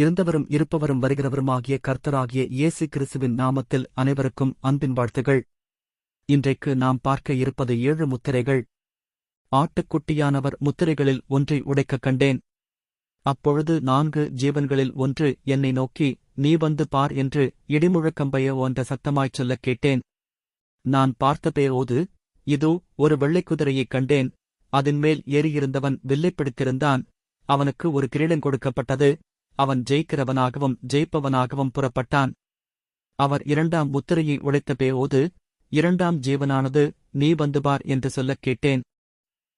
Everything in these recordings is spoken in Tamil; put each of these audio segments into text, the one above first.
இருந்தவரும் இருப்பவரும் வருகிறவருமாகிய கர்த்தராகிய இயேசு கிறிஸ்துவின் நாமத்தில் அனைவருக்கும் அன்பின் வாழ்த்துகள். இன்றைக்கு நாம் பார்க்க இருப்பது ஏழு முத்திரைகள். ஆட்டுக்குட்டியானவர் முத்திரைகளில் ஒன்றை உடைக்கக் கண்டேன். அப்பொழுது நான்கு ஜீவன்களில் ஒன்று என்னை நோக்கி நீ வந்து பார் என்று இடிமுழக்கம்பைய ஒன்ற சத்தமாய்ச் சொல்லக் கேட்டேன். நான் பார்த்தபோது இதோ ஒரு வெள்ளைக் குதிரையைக் கண்டேன். அதன்மேல் ஏறியிருந்தவன் வில்லைப்பிடித்திருந்தான். அவனுக்கு ஒரு கிரீடம் கொடுக்கப்பட்டது. அவன் ஜெயிக்கிறவனாகவும் ஜெயிப்பவனாகவும் புறப்பட்டான். அவர் இரண்டாம் முத்திரையை உடைத்தபோது இரண்டாம் ஜீவனானது நீ வந்து பார் என்று சொல்லக் கேட்டேன்.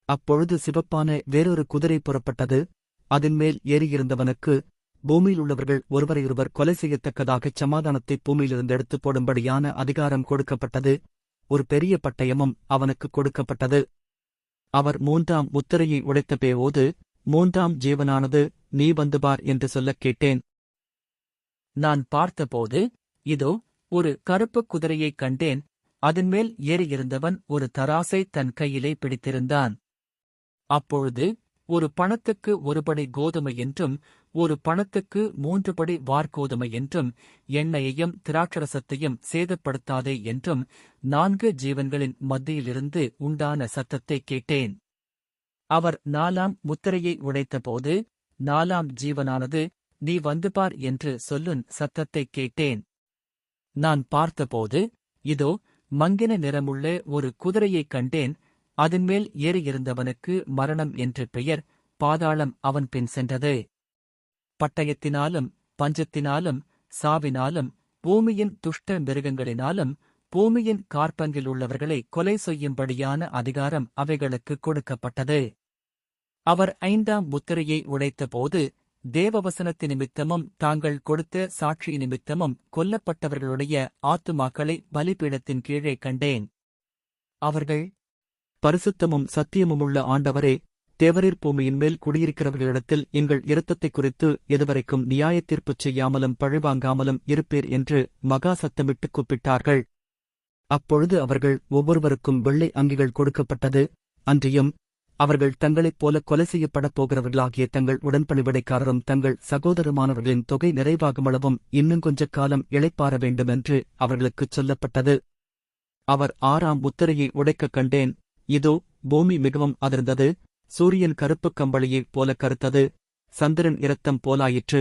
அப்பொழுது சிவப்பான வேறொரு குதிரை புறப்பட்டது. அதின்மேல் ஏறியிருந்தவனுக்கு பூமியிலுள்ளவர்கள் ஒருவரையொருவர் கொலை செய்யத்தக்கதாகச் சமாதானத்தை பூமியிலிருந்து எடுத்துப் போடும்படியான அதிகாரம் கொடுக்கப்பட்டது. ஒரு பெரிய பட்டயமும் அவனுக்கு கொடுக்கப்பட்டது. அவர் மூன்றாம் முத்திரையை உடைத்தபோது மூன்றாம் ஜீவனானது நீ வந்து பார் என்று சொல்லக் கேட்டேன். நான் பார்த்தபோது இதோ ஒரு கருப்புக் குதிரையைக் கண்டேன். அதன்மேல் ஏறியிருந்தவன் ஒரு தராசை தன் கையிலே பிடித்திருந்தான். அப்பொழுது ஒரு பணத்துக்கு ஒருபடி கோதுமை என்றும் ஒரு பணத்துக்கு மூன்று படி வார்கோதுமை என்றும் எண்ணெயையும் திராட்சரசத்தையும் சேதப்படுத்தாதே என்றும் நான்கு ஜீவன்களின் மத்தியிலிருந்து உண்டான சத்தத்தை கேட்டேன். அவர் நாலாம் முத்திரையை உடைத்தபோது நாலாம் ஜீவனானது நீ வந்து பார் என்று சொல்லுன் சத்தத்தைக் கேட்டேன். நான் பார்த்தபோது இதோ மங்கின நிறமுள்ள ஒரு குதிரையைக் கண்டேன் அதன்மேல் ஏறியிருந்தவனுக்கு மரணம் என்று பெயர் பாதாளம் அவன் பின் சென்றது. பட்டயத்தினாலும் பஞ்சத்தினாலும் சாவினாலும் பூமியின் துஷ்ட மிருகங்களினாலும் பூமியின் கார்பங்கில் உள்ளவர்களை கொலை செய்யும்படியான அதிகாரம் அவைகளுக்கு கொடுக்கப்பட்டது. அவர் ஐந்தாம் முத்திரையை உடைத்தபோது தேவவசனத்து நிமித்தமும் தாங்கள் கொடுத்த சாட்சி நிமித்தமும் கொல்லப்பட்டவர்களுடைய ஆத்துமாக்களை பலிபீடத்தின் கீழே கண்டேன். அவர்கள் பரிசுத்தமும் சத்தியமுமுள்ள ஆண்டவரே தேவரீர் பூமியின் மேல் குடியிருக்கிறவர்களிடத்தில் எங்கள் இரத்தத்தை குறித்து எதுவரைக்கும் நியாயத்தீர்ப்புச் செய்யாமலும் பழிவாங்காமலும் இருப்பீர் என்று மகா சத்தமிட்டு கூப்பிட்டார்கள். அப்பொழுது அவர்கள் ஒவ்வொருவருக்கும் வெள்ளை அங்கிகள் கொடுக்கப்பட்டது. அன்றியும் அவர்கள் தங்களைப் போல கொலை செய்யப்படப் போகிறவர்களாகிய தங்கள் உடன்பணிவிடைக்காரரும் தங்கள் சகோதரமானவர்களின் தொகை நிறைவாகுமளவும் இன்னும் கொஞ்ச காலம் இழைப்பார வேண்டுமென்று அவர்களுக்குச் சொல்லப்பட்டது. அவர் ஆறாம் முத்திரையை உடைக்கக் கண்டேன். இதோ பூமி மிகவும் அதிர்ந்தது. சூரியன் கருப்புக் கம்பளியைப் போல கருத்தது. சந்திரன் இரத்தம் போலாயிற்று.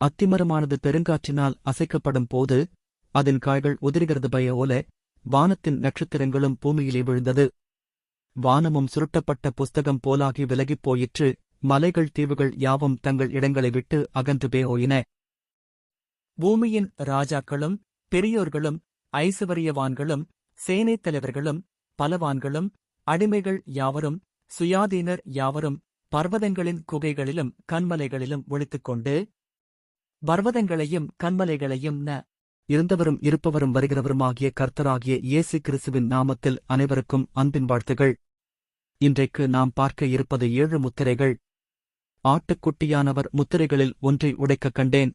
அத்திமரமானது பெருங்காற்றினால் அசைக்கப்படும் போது அதன் காய்கள் உதிர்கிறது பய ஓல. வானத்தின் நட்சத்திரங்களும் பூமியிலே விழுந்தது. வானமும் சுருட்டப்பட்ட புஸ்தகம் போலாகி விலகிப் போயிற்று. மலைகள் தீவுகள் யாவும் தங்கள் இடங்களை விட்டு அகன்று போயின பூமியின் ராஜாக்களும் பெரியோர்களும் ஐசுவரியவான்களும் சேனைத் தலைவர்களும் பலவான்களும் அடிமைகள் யாவரும் சுயாதீனர் யாவரும் பர்வதங்களின் குகைகளிலும் கண்மலைகளிலும் ஒளித்துக்கொண்டு பர்வதங்களையும் கண்மலைகளையும் ந இருந்தவரும் இருப்பவரும் வருகிறவருமாகிய கர்த்தராகிய இயேசு கிறிஸ்துவின் நாமத்தில் அனைவருக்கும் அன்பின் வாழ்த்துகள். இன்றைக்கு நாம் பார்க்க இருப்பது ஏழு முத்திரைகள். ஆட்டுக்குட்டியானவர் முத்திரைகளில் ஒன்றை உடைக்கக் கண்டேன்.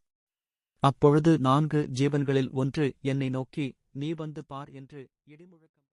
அப்பொழுது நான்கு ஜீவன்களில் ஒன்று என்னை நோக்கி நீ வந்து பார் என்று இடிமுழக்கம்